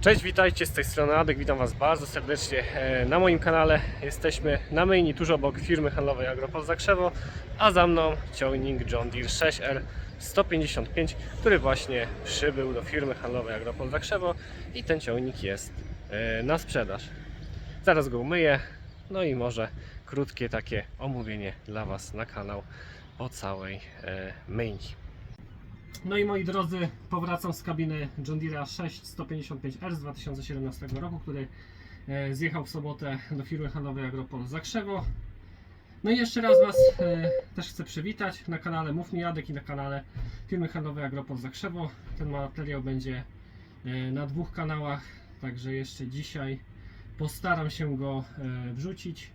Cześć, witajcie z tej strony Adek, witam Was bardzo serdecznie e, na moim kanale. Jesteśmy na myjni tuż obok firmy handlowej Agropol Zakrzewo, a za mną ciągnik John Deere 6R 155, który właśnie przybył do firmy handlowej Agropol Zakrzewo i ten ciągnik jest e, na sprzedaż. Zaraz go umyję, no i może krótkie takie omówienie dla Was na kanał o całej e, myjni. No i moi drodzy, powracam z kabiny John Deere 6155R z 2017 roku, który e, zjechał w sobotę do firmy handlowej Agropol Zakrzewo. No i jeszcze raz Was e, też chcę przywitać na kanale Mów Mi Jadek i na kanale firmy handlowej Agropol Zakrzewo. Ten materiał będzie e, na dwóch kanałach, także jeszcze dzisiaj postaram się go wrzucić.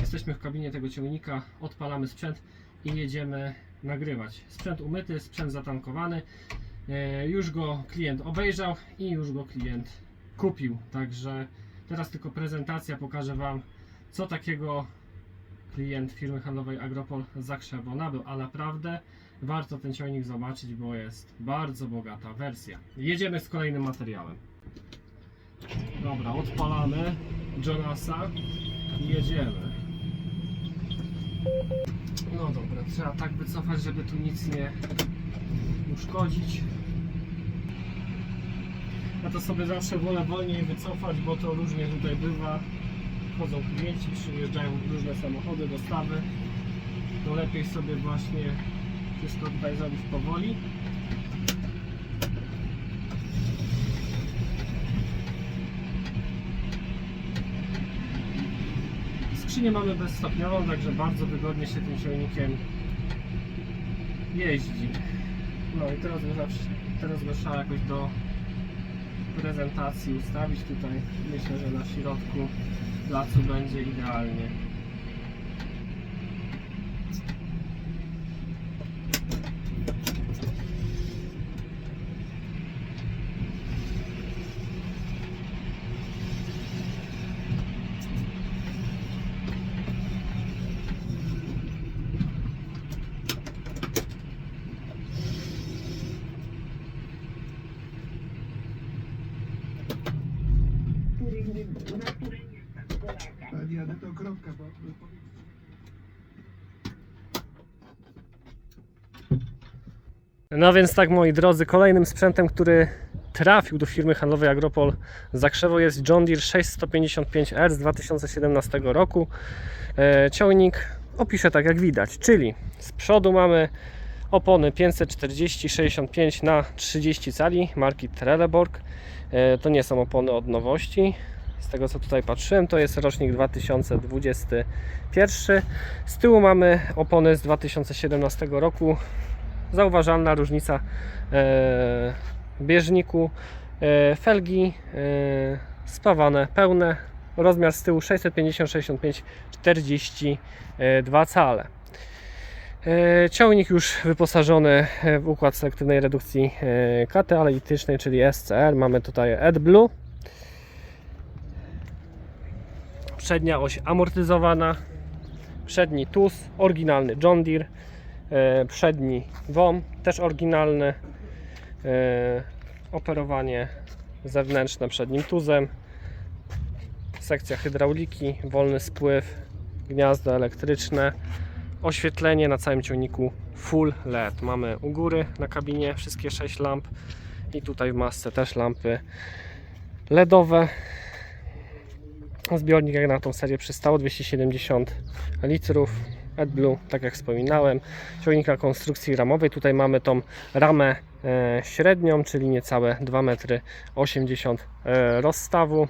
Jesteśmy w kabinie tego ciągnika, odpalamy sprzęt i jedziemy nagrywać. Sprzęt umyty, sprzęt zatankowany. E, Już go klient obejrzał i już go klient kupił. Także teraz tylko prezentacja pokażę Wam, co takiego klient firmy handlowej Agropol Zakrzewo nabył. A naprawdę warto ten ciągnik zobaczyć, bo jest bardzo bogata wersja. Jedziemy z kolejnym materiałem. Dobra, odpalamy Jonasa i jedziemy. No dobra, trzeba tak wycofać, żeby tu nic nie uszkodzić. Ja to sobie zawsze wolę wolniej wycofać, bo to różnie tutaj bywa. Chodzą klienci, przyjeżdżają różne samochody, dostawy. To lepiej sobie właśnie wszystko tutaj zrobić powoli. Skrzynię mamy bezstopniową, także bardzo wygodnie się tym ciągnikiem jeździ. No i teraz go, teraz go jakoś do prezentacji ustawić tutaj. Myślę, że na środku placu będzie idealnie. No więc tak moi drodzy, kolejnym sprzętem, który trafił do firmy handlowej Agropol Zakrzewo jest John Deere 6155R z 2017 roku. E, ciągnik opiszę tak jak widać, czyli z przodu mamy opony 540-65 na 30 cali marki Trelleborg. E, to nie są opony od nowości. Z tego co tutaj patrzyłem, to jest rocznik 2021. Z tyłu mamy opony z 2017 roku zauważalna różnica e, bieżniku. E, felgi e, spawane, pełne. Rozmiar z tyłu 650, 65, 42 cale. E, Ciągnik już wyposażony w układ selektywnej redukcji e, katalitycznej, czyli SCR. Mamy tutaj AdBlue. Przednia oś amortyzowana. Przedni TUS, oryginalny John Deere e, przedni WOM, też oryginalny, e, operowanie zewnętrzne przednim tuzem, sekcja hydrauliki, wolny spływ, gniazdo elektryczne, oświetlenie na całym ciągniku full LED. Mamy u góry na kabinie wszystkie 6 lamp i tutaj w masce też lampy LEDowe. Zbiornik jak na tą serię przystało 270 litrów. AdBlue, tak jak wspominałem, ciągnika konstrukcji ramowej. Tutaj mamy tą ramę e, średnią, czyli niecałe 2,80 m e, rozstawu.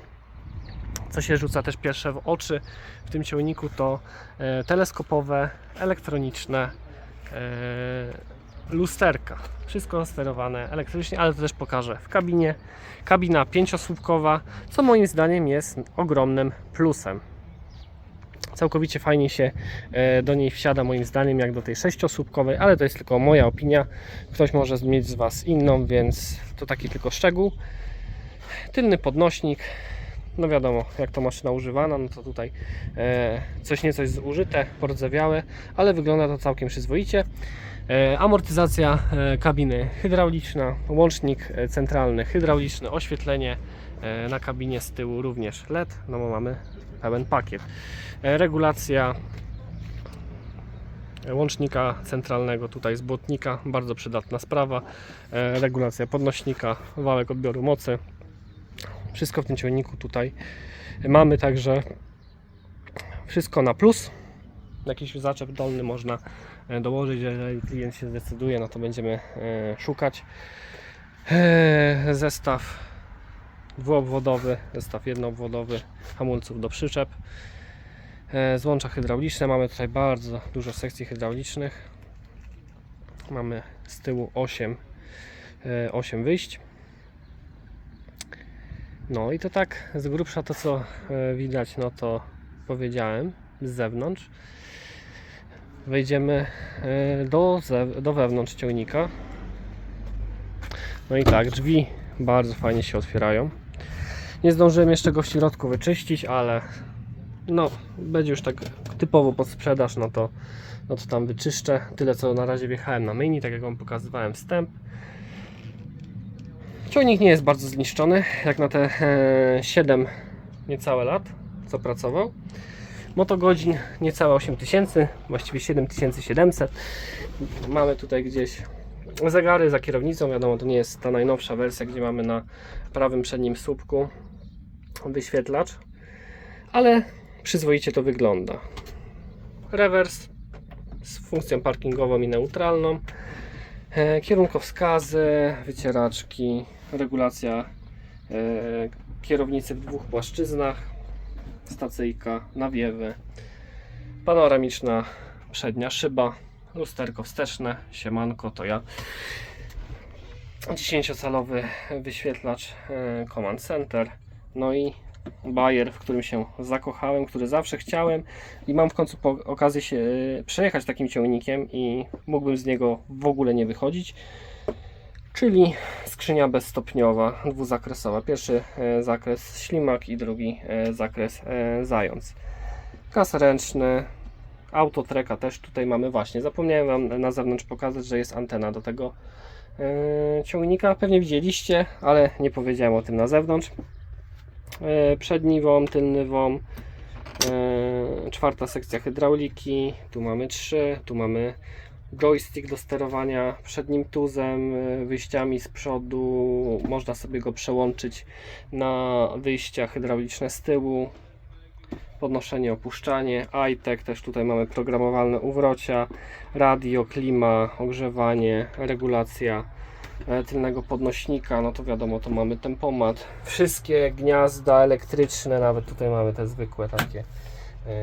Co się rzuca też pierwsze w oczy w tym ciągniku to e, teleskopowe, elektroniczne lusterka. Wszystko sterowane elektrycznie, ale to też pokażę w kabinie. Kabina pięciosłupkowa, co moim zdaniem jest ogromnym plusem całkowicie fajnie się e, do niej wsiada moim zdaniem jak do tej sześciosłupkowej, ale to jest tylko moja opinia. Ktoś może mieć z Was inną, więc to taki tylko szczegół. Tylny podnośnik. No wiadomo, jak to maszyna używana, no to tutaj e, coś niecoś zużyte, pordzewiałe, ale wygląda to całkiem przyzwoicie. E, Amortyzacja e, kabiny hydrauliczna, łącznik e, centralny hydrauliczny, oświetlenie na kabinie z tyłu również LED, no bo mamy pełen pakiet. Regulacja łącznika centralnego tutaj z błotnika, bardzo przydatna sprawa. Regulacja podnośnika, wałek odbioru mocy. Wszystko w tym ciągniku tutaj mamy, także wszystko na plus. Jakiś zaczep dolny można dołożyć, jeżeli klient się zdecyduje, no to będziemy e, szukać. E, Zestaw dwuobwodowy, zestaw jednoobwodowy hamulców do przyczep. E, Złącza hydrauliczne. Mamy tutaj bardzo dużo sekcji hydraulicznych. Mamy z tyłu 8, 8 wyjść. No i to tak z grubsza to co e, widać, no to powiedziałem z zewnątrz. Wejdziemy e, do, do wewnątrz ciągnika. No i tak, drzwi bardzo fajnie się otwierają. Nie zdążyłem jeszcze go w środku wyczyścić, ale no, będzie już tak typowo pod sprzedaż, no to, no to tam wyczyszczę. Tyle co na razie wjechałem na myjni, tak jak Wam pokazywałem wstęp. Ciągnik nie jest bardzo zniszczony, jak na te e, 7 niecałe lat, co pracował. Motogodzin niecałe 8000, właściwie 7700. Mamy tutaj gdzieś zegary za kierownicą, wiadomo to nie jest ta najnowsza wersja, gdzie mamy na prawym przednim słupku wyświetlacz, ale przyzwoicie to wygląda. Rewers z funkcją parkingową i neutralną. E, Kierunkowskazy, wycieraczki, regulacja e, kierownicy w dwóch płaszczyznach, stacyjka, nawiewy, panoramiczna przednia szyba, lusterko wsteczne, siemanko to ja. 10-calowy wyświetlacz e, Command Center, no i bajer, w którym się zakochałem, który zawsze chciałem i mam w końcu okazję się e, przejechać takim ciągnikiem i mógłbym z niego w ogóle nie wychodzić. Czyli skrzynia bezstopniowa, dwuzakresowa. Pierwszy e, zakres ślimak i drugi e, zakres e, zając. Kas ręczny, autotreka też tutaj mamy właśnie. Zapomniałem Wam na zewnątrz pokazać, że jest antena do tego ciągnika. Pewnie widzieliście, ale nie powiedziałem o tym na zewnątrz. Przedni WOM, tylny WOM, czwarta sekcja hydrauliki, tu mamy trzy, tu mamy joystick do sterowania przednim tuzem, e, wyjściami z przodu, można sobie go przełączyć na wyjścia hydrauliczne z tyłu, podnoszenie, opuszczanie, iTech, też tutaj mamy programowalne uwrocia, radio, klima, ogrzewanie, regulacja e, tylnego podnośnika, no to wiadomo, to mamy tempomat, wszystkie gniazda elektryczne, nawet tutaj mamy te zwykłe takie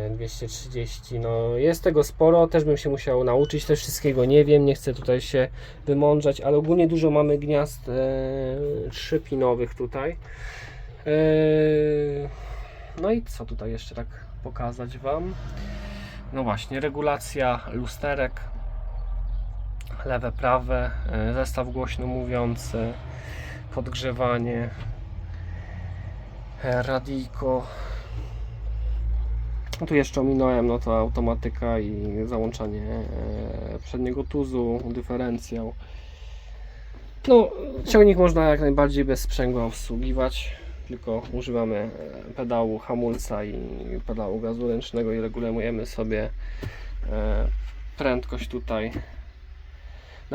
230, no jest tego sporo, też bym się musiał nauczyć, też wszystkiego nie wiem, nie chcę tutaj się wymądrzać, ale ogólnie dużo mamy gniazd e, trzypinowych tutaj. E, no i co tutaj jeszcze tak pokazać Wam? No właśnie, regulacja lusterek, lewe, prawe, e, zestaw głośno mówiący, podgrzewanie, e, radijko. No tu jeszcze ominąłem, no to automatyka i załączanie e, przedniego tuzu, dyferencjał. No, ciągnik można jak najbardziej bez sprzęgła obsługiwać, tylko używamy e, pedału hamulca i pedału gazu ręcznego i regulujemy sobie e, prędkość tutaj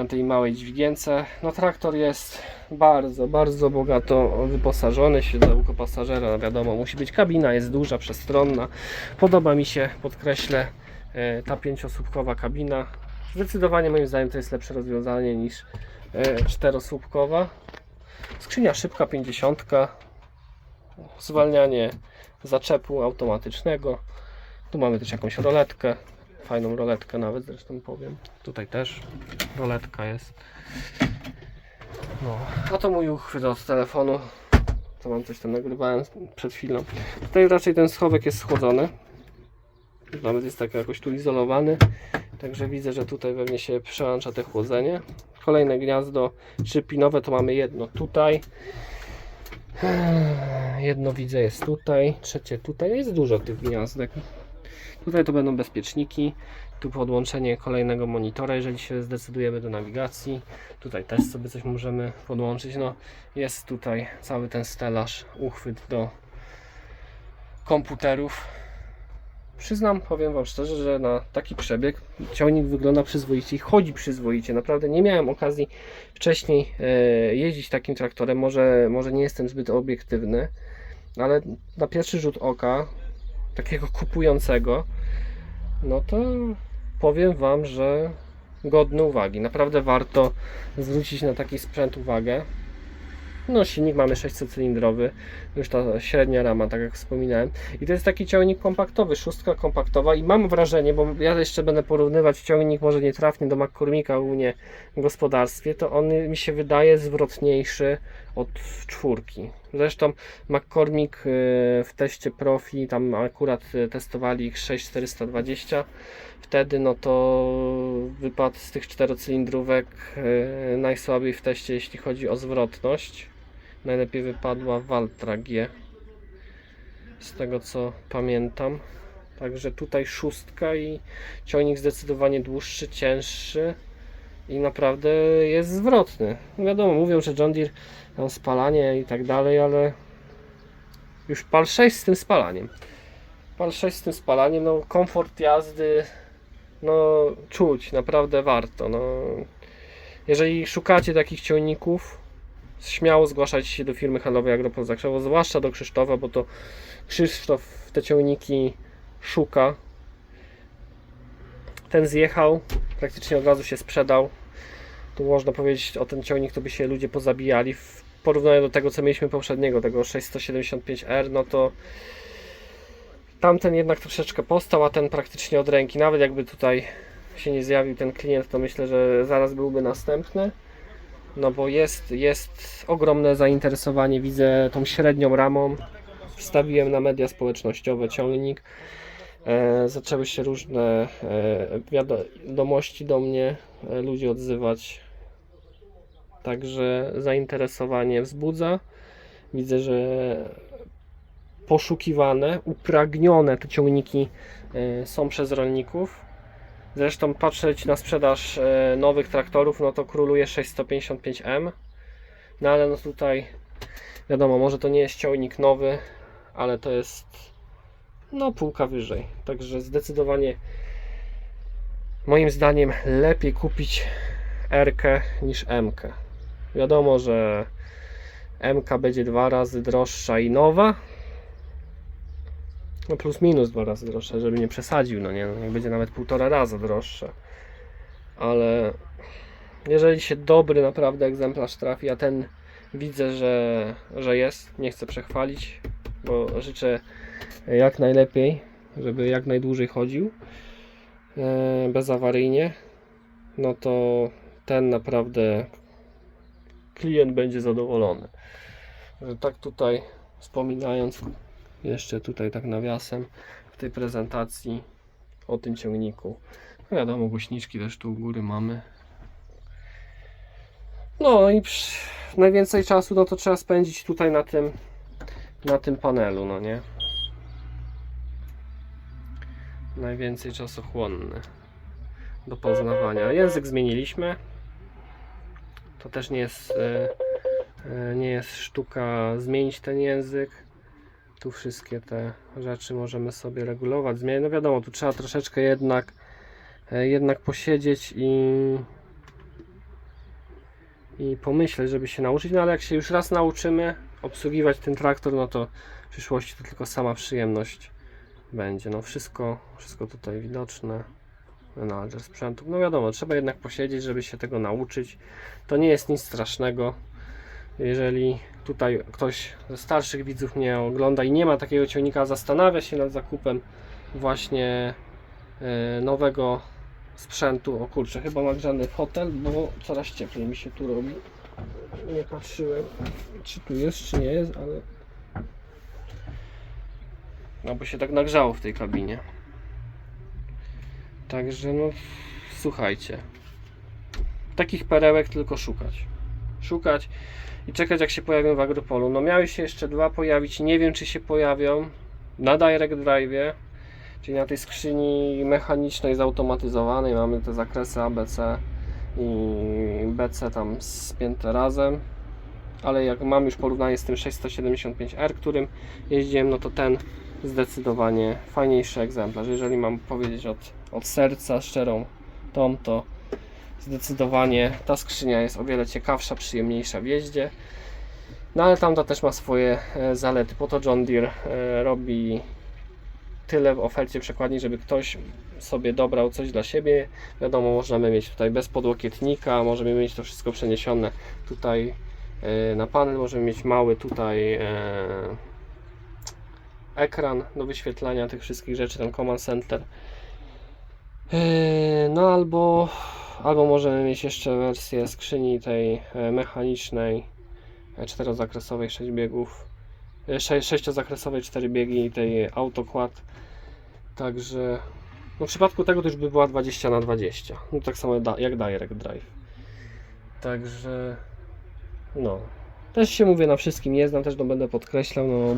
na tej małej dźwigience. No traktor jest bardzo, bardzo bogato wyposażony, siodełko pasażera, wiadomo, musi być kabina, jest duża, przestronna. Podoba mi się, podkreślę, e, ta pięciosłupkowa kabina. Zdecydowanie moim zdaniem to jest lepsze rozwiązanie niż e, czterosłupkowa. Skrzynia szybka 50, zwalnianie zaczepu automatycznego. Tu mamy też jakąś roletkę, fajną roletkę nawet zresztą powiem. Tutaj też roletka jest. No, a to mój uchwyt od telefonu. To mam coś tam nagrywałem przed chwilą. Tutaj raczej ten schowek jest schłodzony. Nawet jest tak jakoś tu izolowany. Także widzę, że tutaj pewnie się przełącza te chłodzenie. Kolejne gniazdo trzypinowe to mamy jedno tutaj. Jedno widzę jest tutaj, trzecie tutaj. Jest dużo tych gniazdek. Tutaj to będą bezpieczniki, tu podłączenie kolejnego monitora, jeżeli się zdecydujemy do nawigacji. Tutaj też sobie coś możemy podłączyć. No, jest tutaj cały ten stelaż, uchwyt do komputerów. Przyznam, powiem Wam szczerze, że na taki przebieg ciągnik wygląda przyzwoicie i chodzi przyzwoicie. Naprawdę nie miałem okazji wcześniej e, jeździć takim traktorem. Może, może nie jestem zbyt obiektywny, ale na pierwszy rzut oka, takiego kupującego, no to powiem Wam, że godny uwagi. Naprawdę warto zwrócić na taki sprzęt uwagę. No, silnik mamy 600-cylindrowy, już ta średnia rama, tak jak wspominałem. I to jest taki ciągnik kompaktowy, szóstka kompaktowa. I mam wrażenie, bo ja jeszcze będę porównywać ciągnik może nie trafnie do McCormicka u mnie w gospodarstwie, to on mi się wydaje zwrotniejszy od czwórki. Zresztą McCormick y, w teście profi, tam akurat y, testowali ich 6420. Wtedy no to wypadł z tych czterocylindrówek y, najsłabiej w teście, jeśli chodzi o zwrotność. Najlepiej wypadła Valtra G. Z tego co pamiętam. Także tutaj szóstka i ciągnik zdecydowanie dłuższy, cięższy i naprawdę jest zwrotny. No wiadomo, mówią, że John Deere tam spalanie i tak dalej, ale już pal 6 z tym spalaniem. Pal 6 z tym spalaniem, no komfort jazdy, no czuć, naprawdę warto. No. Jeżeli szukacie takich ciągników, śmiało zgłaszajcie się do firmy handlowej Agropol Zakrzewo, zwłaszcza do Krzysztofa, bo to Krzysztof te ciągniki szuka. Ten zjechał, praktycznie od razu się sprzedał. Tu można powiedzieć o ten ciągnik, to by się ludzie pozabijali. W porównaniu do tego, co mieliśmy poprzedniego, tego 675R, no to tamten jednak troszeczkę postał, a ten praktycznie od ręki. Nawet jakby tutaj się nie zjawił ten klient, to myślę, że zaraz byłby następny. No bo jest, jest ogromne zainteresowanie, widzę tą średnią ramą. Wstawiłem na media społecznościowe ciągnik. E, zaczęły się różne e, wiadomości do mnie, e, ludzie odzywać. Także zainteresowanie wzbudza. Widzę, że poszukiwane, upragnione te ciągniki e, są przez rolników. Zresztą patrzeć na sprzedaż e, nowych traktorów, no to króluje 655M. No ale no tutaj wiadomo, może to nie jest ciągnik nowy, ale to jest no półka wyżej. Także zdecydowanie moim zdaniem lepiej kupić R niż M. -kę. Wiadomo, że MK będzie dwa razy droższa i nowa. No plus minus dwa razy droższa, żeby nie przesadził, no nie, no będzie nawet półtora raza droższe. Ale jeżeli się dobry naprawdę egzemplarz trafi, a ten widzę, że, że jest, nie chcę przechwalić, bo życzę jak najlepiej, żeby jak najdłużej chodził e, bezawaryjnie, no to ten naprawdę klient będzie zadowolony. Że tak tutaj wspominając jeszcze tutaj tak nawiasem w tej prezentacji o tym ciągniku. No wiadomo, głośniczki też tu u góry mamy. No i najwięcej czasu no to trzeba spędzić tutaj na tym na tym panelu, no nie? Najwięcej czasochłonny do poznawania. Język zmieniliśmy. To też nie jest e, e, nie jest sztuka zmienić ten język. Tu wszystkie te rzeczy możemy sobie regulować, zmieniać. No wiadomo, tu trzeba troszeczkę jednak e, jednak posiedzieć i i pomyśleć, żeby się nauczyć, no ale jak się już raz nauczymy obsługiwać ten traktor, no to w przyszłości to tylko sama przyjemność będzie. No wszystko, wszystko tutaj widoczne. Menadżer sprzętu. No wiadomo, trzeba jednak posiedzieć, żeby się tego nauczyć. To nie jest nic strasznego. Jeżeli tutaj ktoś ze starszych widzów mnie ogląda i nie ma takiego ciągnika, zastanawia się nad zakupem właśnie e, nowego sprzętu. O kurczę, chyba nagrzany hotel, bo coraz cieplej mi się tu robi. Nie patrzyłem, czy tu jest, czy nie jest, ale. No bo się tak nagrzało w tej kabinie. Także no, słuchajcie. Takich perełek tylko szukać. Szukać i czekać jak się pojawią w Agropolu. No miały się jeszcze dwa pojawić, nie wiem czy się pojawią na Direct Drive. Czyli na tej skrzyni mechanicznej, zautomatyzowanej mamy te zakresy ABC i BC tam spięte razem. Ale jak mam już porównanie z tym 675R, którym jeździłem, no to ten zdecydowanie fajniejszy egzemplarz. Jeżeli mam powiedzieć od, od serca szczerą tą, to zdecydowanie ta skrzynia jest o wiele ciekawsza, przyjemniejsza w jeździe. No ale tamta też ma swoje e, zalety. Po to John Deere e, robi tyle w ofercie przekładni, żeby ktoś sobie dobrał coś dla siebie. Wiadomo, możemy mieć tutaj bez podłokietnika, możemy mieć to wszystko przeniesione tutaj e, na panel, możemy mieć mały tutaj ekran do wyświetlania tych wszystkich rzeczy, ten command center. E, No albo, albo możemy mieć jeszcze wersję skrzyni tej e, mechanicznej, e, czterozakresowej 6 biegów, e, sze- sześciozakresowej 4 biegi i tej autoquad. Także no w przypadku tego to już by była 20 na 20 No tak samo jak Direct Drive. Także no. Też się mówię na wszystkim nie znam, też to będę podkreślał. No,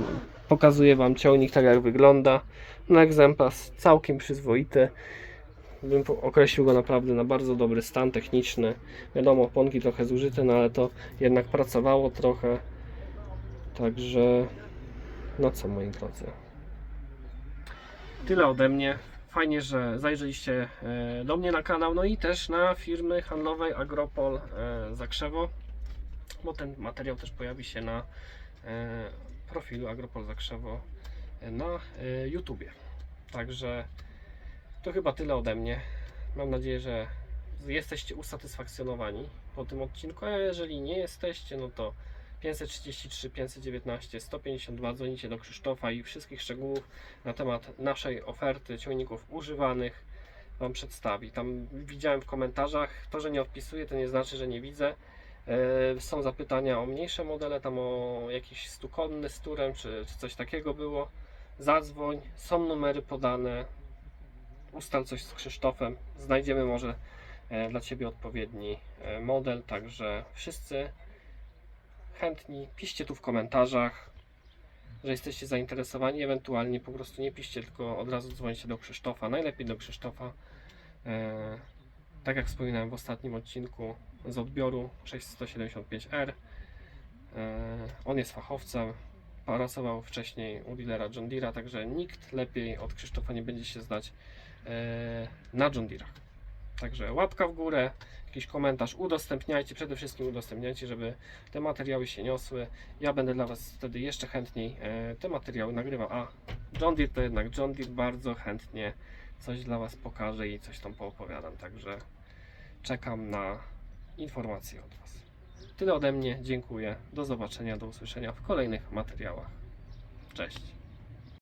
pokazuję Wam ciągnik tak jak wygląda. No egzemplarz całkiem przyzwoity. Bym określił go naprawdę na bardzo dobry stan techniczny. Wiadomo, oponki trochę zużyte, no ale to jednak pracowało trochę. Także no co moi drodzy. Tyle ode mnie. Fajnie, że zajrzeliście e, do mnie na kanał, no i też na firmy handlowej Agropol e, Zakrzewo, bo ten materiał też pojawi się na e, profilu Agropol Zakrzewo e, na e, YouTubie. Także to chyba tyle ode mnie. Mam nadzieję, że jesteście usatysfakcjonowani po tym odcinku, a jeżeli nie jesteście, no to 533, 519, 152 dzwonicie do Krzysztofa i wszystkich szczegółów na temat naszej oferty ciągników używanych Wam przedstawi. Tam widziałem w komentarzach, to, że nie odpisuję, to nie znaczy, że nie widzę. E, Są zapytania o mniejsze modele, tam o jakiś stukonny z turem, czy, czy coś takiego było. Zadzwoń, są numery podane, ustal coś z Krzysztofem, znajdziemy może e, dla Ciebie odpowiedni e, model, także wszyscy chętni, piszcie tu w komentarzach, że jesteście zainteresowani, ewentualnie po prostu nie piszcie, tylko od razu dzwońcie do Krzysztofa, najlepiej do Krzysztofa. Tak jak wspominałem w ostatnim odcinku z odbioru 675R. E, on jest fachowcem, pracował wcześniej u dealera John Deere'a, także nikt lepiej od Krzysztofa nie będzie się zdać e, na John Deere'ach. Także łapka w górę, jakiś komentarz, udostępniajcie, przede wszystkim udostępniajcie, żeby te materiały się niosły. Ja będę dla Was wtedy jeszcze chętniej e, te materiały nagrywał. A John Deere to jednak John Deere bardzo chętnie coś dla Was pokaże i coś tam poopowiadam. Także czekam na informacje od Was. Tyle ode mnie, dziękuję. Do zobaczenia, do usłyszenia w kolejnych materiałach. Cześć.